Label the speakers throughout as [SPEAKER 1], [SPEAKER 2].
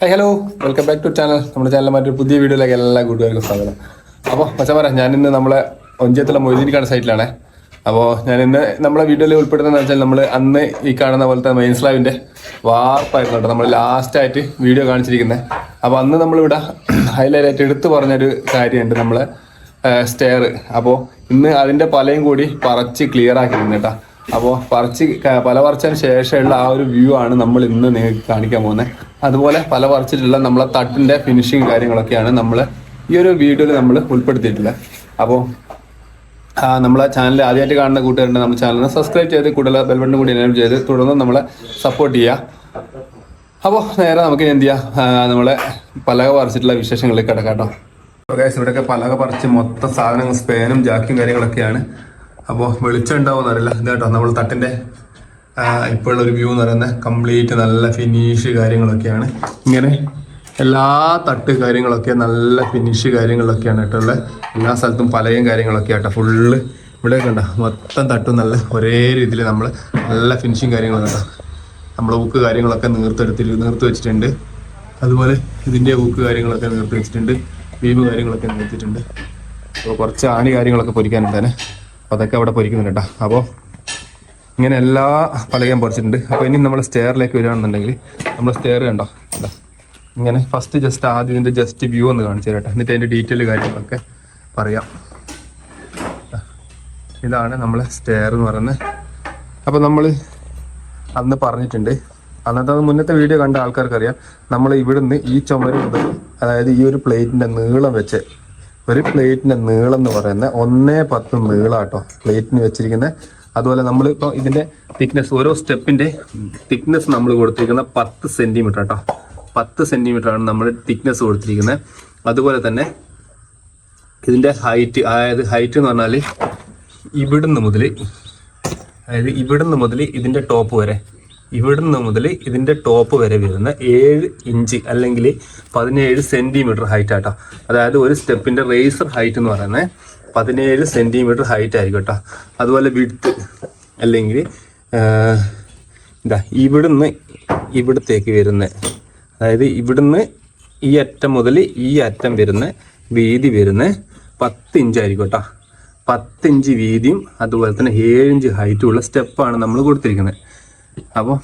[SPEAKER 1] Hi hello welcome back to channel നമ്മുടെ ചാനലിലെ മറ്റൊരു പുതിയ വീഡിയോയിലേക്ക് എല്ലാ കൂട്ടുകാർക്കും സ്വാഗതം. അപ്പോൾ പച്ച ഞാൻ ഇന്ന് നമ്മളെ ഒഞ്ചിയത്തുള്ള മൊയ്തീനിക്കാണ് സൈറ്റിലാണ് അപ്പോൾ ഞാൻ ഇന്ന് നമ്മളെ വീഡിയോയിൽ ഉൾപ്പെടുത്തുന്നത് വെച്ചാൽ നമ്മൾ അന്ന് ഈ കാണുന്ന പോലത്തെ മെയിൻ സ്ലാവിന്റെ വാർപ്പായിരുന്നു കേട്ടോ. നമ്മൾ ലാസ്റ്റായിട്ട് വീഡിയോ കാണിച്ചിരിക്കുന്നത് അപ്പോൾ അന്ന് നമ്മളിവിടെ ഹൈലൈറ്റ് ആയിട്ട് എടുത്തു പറഞ്ഞൊരു കാര്യമുണ്ട് നമ്മൾ സ്റ്റെയർ അപ്പോൾ ഇന്ന് അതിന്റെ പലയും കൂടി പറച്ച് ക്ലിയർ ആക്കിയിരുന്നു കേട്ടോ. അപ്പോൾ പറച്ച് പല പറിച്ചതിന് ശേഷമുള്ള ആ ഒരു വ്യൂ ആണ് നമ്മൾ ഇന്ന് നിങ്ങൾക്ക് കാണിക്കാൻ പോകുന്നത് അതുപോലെ പല പറിച്ചിട്ടുള്ള നമ്മളെ തട്ടിന്റെ ഫിനിഷിങ് കാര്യങ്ങളൊക്കെയാണ് നമ്മൾ ഈ ഒരു വീഡിയോയിൽ നമ്മൾ ഉൾപ്പെടുത്തിയിട്ടുള്ളത്. അപ്പോൾ നമ്മളെ ചാനൽ ആദ്യമായിട്ട് കാണുന്ന കൂട്ടുകാരുണ്ട് നമ്മുടെ ചാനലിനെ സബ്സ്ക്രൈബ് ചെയ്ത് കൂടുതൽ ബെൽബട്ടൺ കൂടി എനേബിൾ ചെയ്ത് തുടർന്ന് നമ്മളെ സപ്പോർട്ട് ചെയ്യുക. അപ്പോൾ നേരെ നമുക്ക് എന്ത് ചെയ്യാം? നമ്മളെ പലക പറിച്ചിട്ടുള്ള വിശേഷങ്ങളിൽ കിടക്കാട്ടോ ഇവിടെയൊക്കെ പലക പറിച്ച് മൊത്തം സാധനങ്ങൾ സ്പേനും ജാക്കിയും കാര്യങ്ങളൊക്കെയാണ്. അപ്പോൾ വെളിച്ചം ഉണ്ടാവുമെന്നറിയില്ല ഇതാട്ടോ നമ്മൾ തട്ടിന്റെ ഇപ്പോഴുള്ള ഒരു വ്യൂ എന്ന് പറയുന്നത് കംപ്ലീറ്റ് നല്ല ഫിനിഷ് കാര്യങ്ങളൊക്കെയാണ്. ഇങ്ങനെ എല്ലാ തട്ട് കാര്യങ്ങളൊക്കെ നല്ല ഫിനിഷ് കാര്യങ്ങളൊക്കെയാണ് കേട്ടോ ഉള്ളത് എല്ലാ സ്ഥലത്തും പലയും കാര്യങ്ങളൊക്കെ ആട്ടോ ഫുള്ള് ഇവിടെ കണ്ട മൊത്തം തട്ടും നല്ല ഒരേ രീതിയിൽ നമ്മൾ നല്ല ഫിനിഷിങ് കാര്യങ്ങളൊക്കെ കേട്ടോ നമ്മൾ ഊക്ക് കാര്യങ്ങളൊക്കെ നീർത്തെടുത്തിട്ട് നീർത്ത് വെച്ചിട്ടുണ്ട്. അതുപോലെ ഇതിന്റെ ഊക്ക് കാര്യങ്ങളൊക്കെ നീർത്ത് വെച്ചിട്ടുണ്ട്. ബീമ് കാര്യങ്ങളൊക്കെ നിർത്തിയിട്ടുണ്ട് അപ്പോൾ കുറച്ച് ആണി കാര്യങ്ങളൊക്കെ പൊരിക്കാനുണ്ട് തന്നെ. അപ്പോൾ അതൊക്കെ അവിടെ പൊരിക്കുന്നുണ്ട് കേട്ടോ. അപ്പോൾ ഇങ്ങനെ എല്ലാ പലകയും പൊറിച്ചിട്ടുണ്ട്. അപ്പോൾ ഇനി നമ്മൾ സ്റ്റെയറിലേക്ക് വരികയാണെന്നുണ്ടെങ്കിൽ നമ്മൾ സ്റ്റെയർ കണ്ടോ. ഇങ്ങനെ ഫസ്റ്റ് ജസ്റ്റ് ആദ്യം ഇതിന്റെ ജസ്റ്റ് വ്യൂ ഒന്ന് കാണിച്ചു തരട്ടെ. എന്നിട്ട് അതിന്റെ ഡീറ്റെയിൽ കാര്യങ്ങളൊക്കെ പറയാം. ഇതാണ് നമ്മളെ സ്റ്റെയർ എന്ന് പറയുന്നത് അപ്പോൾ നമ്മൾ അന്ന് പറഞ്ഞിട്ടുണ്ട്. അന്നത്തെ മുന്നത്തെ വീഡിയോ കണ്ട ആൾക്കാർക്ക് അറിയാം നമ്മൾ ഇവിടുന്ന് ഈ ചുമര് മുതൽ അതായത് ഈ ഒരു പ്ലേറ്റിന്റെ നീളം വെച്ച് ഒരു പ്ലേറ്റിന്റെ നീളം എന്ന് പറയുന്നത് ഒന്നേ പത്ത് നീളാട്ടോ പ്ലേറ്റിന് വെച്ചിരിക്കുന്നത് അതുപോലെ നമ്മൾ ഇപ്പോൾ ഇതിന്റെ തിക്നെസ് ഓരോ സ്റ്റെപ്പിന്റെ തിക്നെസ് നമ്മൾ കൊടുത്തിരിക്കുന്ന പത്ത് സെന്റിമീറ്റർ കേട്ടോ പത്ത് ആണ് നമ്മൾ തിക്നെസ് കൊടുത്തിരിക്കുന്നത് അതുപോലെ തന്നെ ഇതിന്റെ ഹൈറ്റ് അതായത് ഹൈറ്റ് എന്ന് പറഞ്ഞാൽ ഇവിടുന്ന് മുതൽ അതായത് ഇവിടുന്ന് മുതൽ ഇതിന്റെ ടോപ്പ് വരെ. ഇവിടുന്ന് മുതൽ ഇതിന്റെ ടോപ്പ് വരെ വരുന്ന ഏഴ് ഇഞ്ച് അല്ലെങ്കിൽ പതിനേഴ് സെന്റിമീറ്റർ ഹൈറ്റ് ആട്ടോ. അതായത് ഒരു സ്റ്റെപ്പിന്റെ റേസർ ഹൈറ്റ് എന്ന് പറയുന്നത് പതിനേഴ് സെന്റിമീറ്റർ ഹൈറ്റ് ആയിരിക്കും കേട്ടോ. അതുപോലെ വിടുത്ത് അല്ലെങ്കിൽ എന്താ ഇവിടുന്ന് ഇവിടത്തേക്ക് വരുന്ന അതായത് ഇവിടുന്ന് ഈ അറ്റം മുതൽ ഈ അറ്റം വരുന്ന വീതി വരുന്ന പത്ത് ഇഞ്ച് ആയിരിക്കും കേട്ടോ. പത്ത് ഇഞ്ച് വീതിയും അതുപോലെ തന്നെ ഏഴ് ഇഞ്ച് ഹൈറ്റും ഉള്ള സ്റ്റെപ്പാണ് നമ്മൾ കൊടുത്തിരിക്കുന്നത്. അപ്പോൾ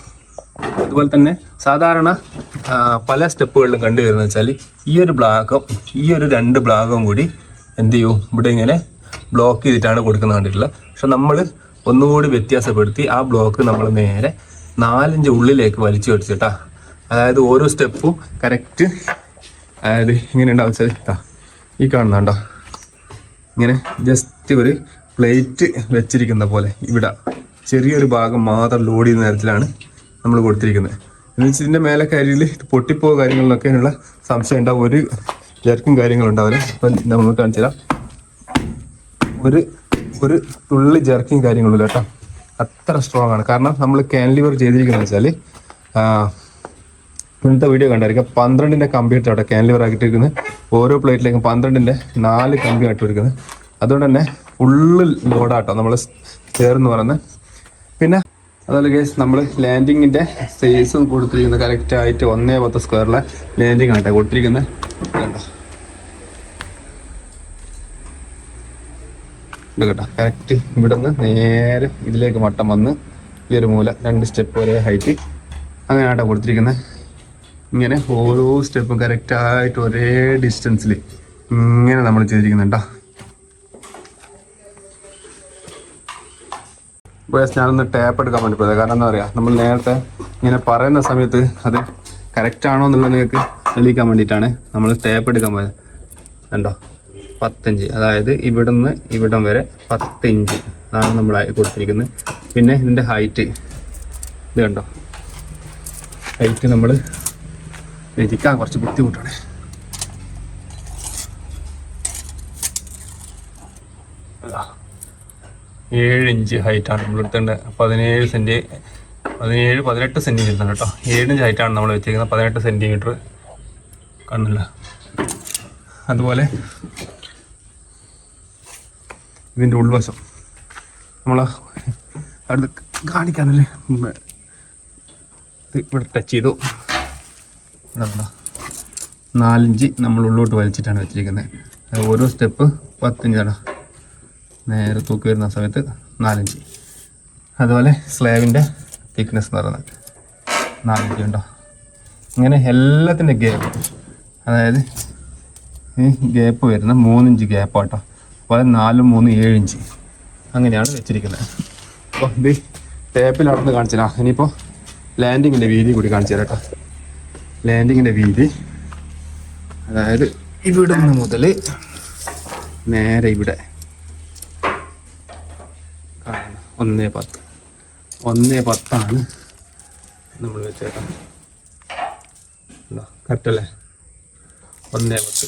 [SPEAKER 1] അതുപോലെ തന്നെ സാധാരണ പല സ്റ്റെപ്പുകളിലും കണ്ടുവരുന്നത് വെച്ചാൽ ഈ ഒരു ബ്ലാക്കും ഈ ഒരു രണ്ട് ബ്ലാക്കും കൂടി എന്ത് ചെയ്യും ഇവിടെ ഇങ്ങനെ ബ്ലോക്ക് ചെയ്തിട്ടാണ് കൊടുക്കുന്നത് കണ്ടിട്ടുള്ളത്. പക്ഷെ നമ്മൾ ഒന്നുകൂടി വ്യത്യാസപ്പെടുത്തി ആ ബ്ലോക്ക് നമ്മൾ നേരെ നാലിഞ്ച് ഉള്ളിലേക്ക് വലിച്ചു വെച്ചിട്ടാ. അതായത് ഓരോ സ്റ്റെപ്പും കറക്റ്റ് അതായത് ഇങ്ങനെ ഉണ്ടാവും വെച്ചാൽ ഈ കാണുന്നുണ്ടോ ഇങ്ങനെ ജസ്റ്റ് ഒരു പ്ലേറ്റ് വെച്ചിരിക്കുന്ന പോലെ ഇവിടെ ചെറിയൊരു ഭാഗം മാത്രം ലോഡ് ചെയ്യുന്ന തരത്തിലാണ് നമ്മൾ കൊടുത്തിരിക്കുന്നത്. എന്ന് വെച്ചാൽ ഇതിന്റെ മേലെ കരിയിൽ പൊട്ടിപ്പോ കാര്യങ്ങളിലൊക്കെ ഉള്ള സംശയം ഉണ്ടാവും. ഒരു ജർക്കും കാര്യങ്ങളുണ്ടാവില്ല അപ്പം നമ്മൾ കാണിച്ചു തരാം. ഒരു ഒരു തുള്ളി ജർക്കിങ് കാര്യങ്ങളില്ല കേട്ടോ. അത്ര സ്ട്രോങ് ആണ്. കാരണം നമ്മൾ കാൻലിവർ ചെയ്തിരിക്കുന്നത് വെച്ചാൽ ഇന്നത്തെ വീഡിയോ കണ്ടായിരിക്കും. പന്ത്രണ്ടിന്റെ കമ്പ്യൂട്ടർ അവിടെ കാൻലിവർ ആക്കിയിട്ടിരിക്കുന്നത് ഓരോ പ്ലേറ്റിലേക്കും പന്ത്രണ്ടിന്റെ നാല് കമ്പി ആയിട്ടിരിക്കുന്നത് അതുകൊണ്ട് തന്നെ ഫുള്ള് ലോഡാട്ടോ നമ്മൾ ചേർന്ന് പറയുന്നത് പിന്നെ അതുപോലെ ഗേസ് നമ്മൾ ലാൻഡിങ്ങിന്റെ സൈസ് കൊടുത്തിരിക്കുന്നത് കറക്റ്റ് ആയിട്ട് ഒന്നേ പത്ത് സ്ക്വയറിലെ ലാൻഡിങ് ആട്ടോ കൊടുത്തിരിക്കുന്നത്. കേട്ടോ കറക്റ്റ് ഇവിടെ നിന്ന് നേരെ ഇതിലേക്ക് മട്ടം വന്ന് ഈ ഒരു മൂല രണ്ട് സ്റ്റെപ്പ് ഒരേ ഹൈറ്റ് അങ്ങനെയാട്ടോ കൊടുത്തിരിക്കുന്നത്. ഇങ്ങനെ ഓരോ സ്റ്റെപ്പും കറക്റ്റ് ആയിട്ട് ഒരേ ഡിസ്റ്റൻസിൽ ഇങ്ങനെ നമ്മൾ ചെയ്തിരിക്കുന്നുണ്ടോ ഇപ്പോൾ ഞാനൊന്ന് ടാപ്പ് എടുക്കാൻ വേണ്ടി പോയത്. കാരണം എന്താ പറയുക നമ്മൾ നേരത്തെ ഇങ്ങനെ പറയുന്ന സമയത്ത് അത് കറക്റ്റ് ആണോ എന്നുള്ളത് നിങ്ങൾക്ക് തെളിയിക്കാൻ വേണ്ടിയിട്ടാണ് നമ്മൾ ടാപ്പ് എടുക്കാൻ പോയത്. കണ്ടോ? പത്തഞ്ച്. അതായത് ഇവിടുന്ന് ഇവിടം വരെ പത്ത് ഇഞ്ച് അതാണ് നമ്മൾ കൊടുത്തിരിക്കുന്നത്. പിന്നെ ഇതിന്റെ ഹൈറ്റ് ഇത് കണ്ടോ? ഹൈറ്റ് നമ്മൾ രചിക്കാൻ കുറച്ച് ബുദ്ധിമുട്ടാണ്. ഏഴ് ഇഞ്ച് ഹൈറ്റാണ് നമ്മൾ എടുത്തേണ്ടത് പതിനേഴ് സെന്റി പതിനേഴ് പതിനെട്ട് സെന്റിമീറ്റർ കേട്ടോ. ഏഴ് ഇഞ്ച് ഹൈറ്റാണ് നമ്മൾ വെച്ചേക്കുന്നത് പതിനെട്ട് സെന്റിമീറ്റർ കാണുന്നില്ല അതുപോലെ ഇതിന്റെ ഉൾവശം. നമ്മൾ അടുത്ത് കാണിക്കാനല്ലേ. ഇവിടെ ടച്ച് ചെയ്തു. നാലിഞ്ച് നമ്മൾ ഉള്ളോട്ട് വലിച്ചിട്ടാണ് വെച്ചിരിക്കുന്നത്. ഓരോ സ്റ്റെപ്പ് പത്തിഞ്ചാണ് നേരെ തൂക്കി വരുന്ന സമയത്ത് നാലിഞ്ച്. അതുപോലെ സ്ലാബിന്റെ തിക്നെസ് എന്ന് പറയുന്നത് നാലിഞ്ച് ഉണ്ടോ? ഇങ്ങനെ എല്ലാത്തിന്റെ ഗ്യാപ്പ് അതായത് ഈ ഗ്യാപ്പ് വരുന്ന മൂന്നിഞ്ച് ഗ്യാപ്പ് കേട്ടോ അതുപോലെ അത് നാലും മൂന്ന് ഏഴ് ഇഞ്ച് അങ്ങനെയാണ് വെച്ചിരിക്കുന്നത്. അപ്പോൾ ഇത് ടേപ്പിൽ അവിടെ നിന്ന് കാണിച്ചു തരാം. ഇനിയിപ്പോൾ ലാൻഡിങ്ങിന്റെ വീതി കൂടി കാണിച്ചു തരാം കേട്ടോ. ലാൻഡിങ്ങിന്റെ വീതി. അതായത് ഇവിടെ നിന്ന് മുതൽ നേരെ ഇവിടെ. ഒന്നേ പത്ത്. ഒന്ന് പത്താണ് നമ്മൾ വെച്ചേക്കാം കറക്റ്റ് അല്ലേ? ഒന്നേ പത്ത്.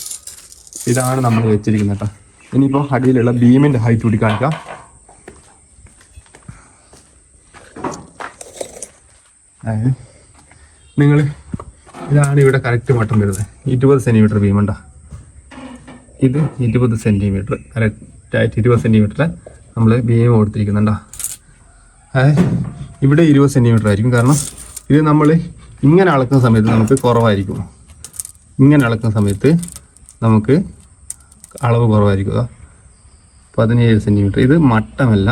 [SPEAKER 1] ഇതാണ് നമ്മൾ വെച്ചിരിക്കുന്നത് കേട്ടോ. ഇനിയിപ്പോൾ അടിയിലുള്ള ബീമിന്റെ ഹൈറ്റ് കൂടി കാണിക്കാം. അതായത് നിങ്ങൾ ഇതാണ് ഇവിടെ കറക്റ്റ് മട്ടം വരുന്നത്. ഇരുപത് സെന്റിമീറ്റർ ബീമുണ്ടോ ഇത് ഇരുപത് സെന്റിമീറ്റർ കറക്റ്റായിട്ട് ഇരുപത് സെന്റിമീറ്റർ നമ്മൾ ബീം കൊടുത്തിരിക്കുന്നുണ്ടോ? ഇവിടെ ഇരുപത് സെന്റിമീറ്റർ ആയിരിക്കും. കാരണം ഇത് നമ്മൾ ഇങ്ങനെ അളക്കുന്ന സമയത്ത് നമുക്ക് കുറവായിരിക്കും. ഇങ്ങനെ അളക്കുന്ന സമയത്ത് നമുക്ക് അളവ് കുറവായിരിക്കും. പതിനേഴ് സെന്റിമീറ്റർ ഇത് മട്ടമല്ല.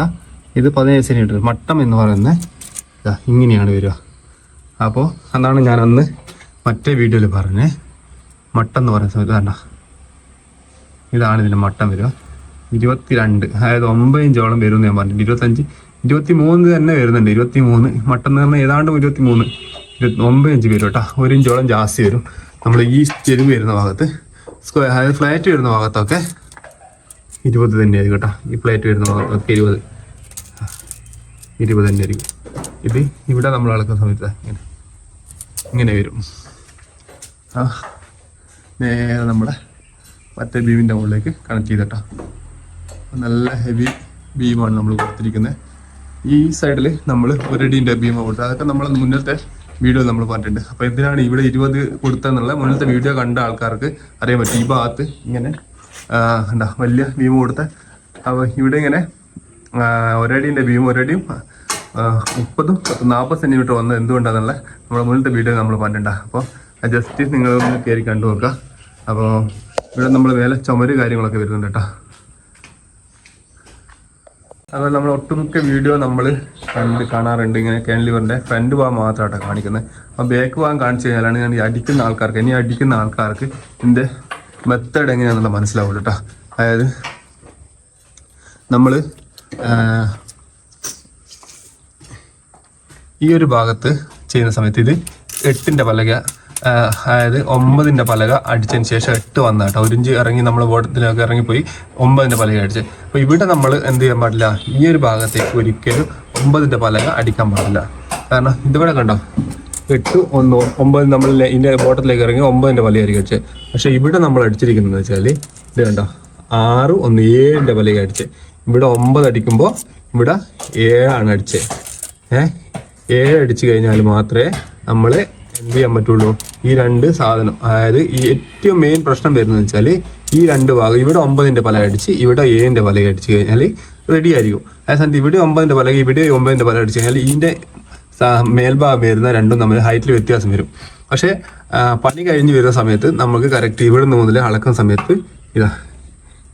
[SPEAKER 1] ഇത് പതിനേഴ് സെന്റിമീറ്റർ മട്ടം എന്ന് പറയുന്നത് ഇങ്ങനെയാണ് വരിക. അപ്പോൾ അതാണ് ഞാൻ അന്ന് മറ്റേ വീഡിയോയിൽ പറഞ്ഞത് മട്ടം എന്ന് പറയുന്ന സമയത്ത് കാരണം ഇതാണ് ഇതിന്റെ മട്ടം വരിക. ഇരുപത്തിരണ്ട്. അതായത് ഒമ്പത് ഇഞ്ചോളം വരും ഞാൻ പറഞ്ഞു ഇരുപത്തഞ്ച് ഇരുപത്തി മൂന്ന് തന്നെ വരുന്നുണ്ട്. ഇരുപത്തി മൂന്ന് മട്ടം എന്ന് പറഞ്ഞാൽ ഏതാണ്ട് ഇരുപത്തി മൂന്ന് ഇരുപത്തി ഒമ്പത് ഇഞ്ച് വരും കേട്ടോ. ഒരു ഇഞ്ചോളം ജാസ്തി വരും. നമ്മൾ ഈ ചെരുവ് വരുന്ന ഭാഗത്ത് സ്ക്വയർ അതായത് ഫ്ലാറ്റ് വരുന്ന ഭാഗത്തൊക്കെ ഇരുപത് തന്നെ ആയിരിക്കും കേട്ടോ. ഈ ഫ്ലാറ്റ് വരുന്ന ഭാഗത്തൊക്കെ ഇരുപത്. ഇരുപത് തന്നെ ആയിരിക്കും. ഇത് ഇവിടെ നമ്മൾ അളക്കുന്ന സമയത്ത് ഇങ്ങനെ ഇങ്ങനെ വരും. ആ നേരെ നമ്മുടെ മറ്റേ ബീമിന്റെ മുകളിലേക്ക് കണക്ട് ചെയ്തിട്ടാ നല്ല ഹെവി ബീമാണ് നമ്മൾ കൊടുത്തിരിക്കുന്നത് ഈ സൈഡിൽ നമ്മൾ ഒരടീന്റെ ബീം കൊടുത്തത്. അതൊക്കെ നമ്മൾ മുന്നത്തെ വീഡിയോ നമ്മൾ പറഞ്ഞിട്ടുണ്ട്. അപ്പോൾ എന്തിനാണ് ഇവിടെ ഇരുപത് കൊടുത്തതെന്നുള്ള മുന്നത്തെ വീഡിയോ കണ്ട ആൾക്കാർക്ക് അറിയാൻ പറ്റും. ഈ ഭാഗത്ത് ഇങ്ങനെ എന്താ വലിയ ബീം കൊടുത്ത അപ്പോൾ ഇവിടെ ഇങ്ങനെ ഒരടിന്റെ ബീം ഒരടിയും മുപ്പതും നാൽപ്പത് സെന്റിമീറ്റർ വന്നത് എന്തുകൊണ്ടാണെന്നുള്ള നമ്മുടെ മുന്നത്തെ വീഡിയോ നമ്മൾ പറഞ്ഞിട്ടുണ്ട്. അപ്പോൾ ജസ്റ്റ് നിങ്ങളൊന്ന് കയറി കണ്ടു നോക്കുക. അപ്പോൾ ഇവിടെ നമ്മൾ വേല ചുമര് കാര്യങ്ങളൊക്കെ വരുന്നുണ്ട് കേട്ടോ. അതുപോലെ നമ്മൾ ഒട്ടുമിക്ക വീഡിയോ നമ്മൾ കണ്ട് കാണാറുണ്ട്. ഇങ്ങനെ കാൻലിവറിന്റെ ഫ്രണ്ട് ഭാഗം മാത്രമായിട്ടാണ് കാണിക്കുന്നത് അപ്പോൾ ബാക്ക് ഭാഗം കാണിച്ചു കഴിഞ്ഞാലാണ് ഞാൻ അടിക്കുന്ന ആൾക്കാർക്ക് ഇനി അടിക്കുന്ന ആൾക്കാർക്ക് ഇതിന്റെ മെത്തേഡ് എങ്ങനെയാണെന്നുള്ള മനസ്സിലാവുള്ളൂ കേട്ടോ അതായത് നമ്മൾ ഈ ഒരു ഭാഗത്ത് ചെയ്യുന്ന സമയത്ത് ഇത് എട്ടിന്റെ പലക അതായത് ഒമ്പതിന്റെ പലക അടിച്ചതിന് ശേഷം എട്ട് വന്ന കേട്ടോ ഒരു ഇറങ്ങി നമ്മൾ ബോട്ടത്തിലൊക്കെ ഇറങ്ങിപ്പോയി ഒമ്പതിന്റെ പലക അടിച്ച്. അപ്പോൾ ഇവിടെ നമ്മൾ എന്ത് ചെയ്യാൻ പാടില്ല? ഈ ഒരു ഭാഗത്തേക്ക് ഒരിക്കലും ഒമ്പതിന്റെ പലക അടിക്കാൻ പാടില്ല. കാരണം ഇതുവരെ കണ്ടോ? എട്ട് ഒന്ന് ഒമ്പത് നമ്മൾ ഇതിന്റെ ബോട്ടത്തിലേക്ക് ഇറങ്ങി ഒമ്പതിന്റെ പലയായിരിക്കും അടിച്ചത് പക്ഷേ ഇവിടെ നമ്മൾ അടിച്ചിരിക്കുന്നത് വെച്ചാൽ ഇത് കണ്ടോ? ആറ് ഒന്ന് ഏഴിന്റെ പലക അടിച്ച്. ഇവിടെ ഒമ്പത് അടിക്കുമ്പോൾ ഇവിടെ ഏഴാണ് അടിച്ചത് ഏഹ് ഏഴ് അടിച്ചു കഴിഞ്ഞാൽ മാത്രമേ നമ്മൾ എന്ത് ചെയ്യാൻ പറ്റുള്ളൂ? ഈ രണ്ട് സാധനം. അതായത് ഈ ഏറ്റവും മെയിൻ പ്രശ്നം വരുന്നത് വെച്ചാൽ ഈ രണ്ട് ഭാഗം ഇവിടെ ഒമ്പതിന്റെ പല അടിച്ച് ഇവിടെ ഏഴിന്റെ പല അടിച്ച് കഴിഞ്ഞാൽ റെഡി ആയിരിക്കും. അതേ സമയത്ത് ഇവിടെ ഒമ്പതിന്റെ പല ഇവിടെ ഒമ്പതിന്റെ പല അടിച്ച് കഴിഞ്ഞാൽ ഇതിന്റെ മേൽഭാഗം വരുന്ന രണ്ടും തമ്മിൽ ഹൈറ്റിൽ വ്യത്യാസം വരും. പക്ഷേ പണി കഴിഞ്ഞ് വരുന്ന സമയത്ത് നമുക്ക് കറക്റ്റ് ഇവിടെ നിന്ന് മുതൽ അളക്കുന്ന സമയത്ത് ഇതാ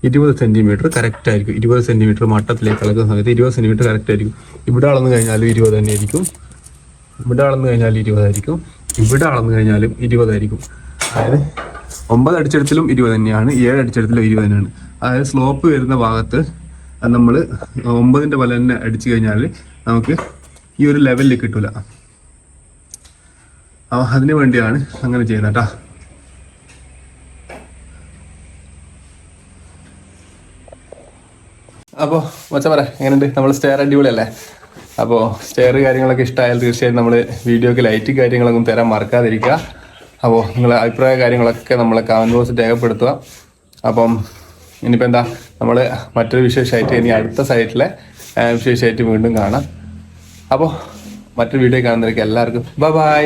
[SPEAKER 1] ഇരുപത് സെന്റിമീറ്റർ കറക്റ്റ് ആയിരിക്കും. ഇരുപത് സെന്റിമീറ്റർ മട്ടത്തിലേക്ക് അളക്കുന്ന സമയത്ത് ഇരുപത് സെന്റിമീറ്റർ കറക്റ്റ് ആയിരിക്കും. ഇവിടെ അളന്നു കഴിഞ്ഞാലും ഇരുപത് തന്നെ ആയിരിക്കും ഇവിടെ അളന്നു കഴിഞ്ഞാൽ ഇരുപതായിരിക്കും. ഇവിടെ അളന്നു കഴിഞ്ഞാലും ഇരുപതായിരിക്കും അതായത് ഒമ്പത് അടിച്ചെടുത്തിലും ഇരുപത് തന്നെയാണ് ഏഴ് അടിച്ചെടുത്തിലും ഇരുപത് തന്നെയാണ്. അതായത് സ്ലോപ്പ് വരുന്ന ഭാഗത്ത് നമ്മൾ ഒമ്പതിന്റെ വല തന്നെ അടിച്ചു കഴിഞ്ഞാൽ നമുക്ക് ഈ ഒരു ലെവലിൽ കിട്ടൂല. അതിനു വേണ്ടിയാണ് അങ്ങനെ ചെയ്യുന്നത് കേട്ടോ അപ്പോൾ മച്ച പറ എങ്ങനെയുണ്ട്? നമ്മൾ സ്റ്റെയർ അടിപൊളിയല്ലേ? അപ്പോൾ സ്റ്റെയർ കാര്യങ്ങളൊക്കെ ഇഷ്ടമായാൽ തീർച്ചയായും നമ്മൾ വീഡിയോക്ക് ലൈറ്റ് കാര്യങ്ങളൊന്നും തരാൻ മറക്കാതിരിക്കുക. അപ്പോൾ നിങ്ങളുടെ അഭിപ്രായ കാര്യങ്ങളൊക്കെ നമ്മളെ കമന്റ് ബോക്സിൽ രേഖപ്പെടുത്തുക. അപ്പം ഇനിയിപ്പോൾ എന്താ നമ്മൾ മറ്റൊരു വിശേഷമായിട്ട് ഇനി അടുത്ത സൈറ്റിലെ വിശേഷമായിട്ട് വീണ്ടും കാണാം. അപ്പോൾ മറ്റൊരു വീഡിയോ കാണുന്നവർക്ക് എല്ലാവർക്കും ബൈ ബൈ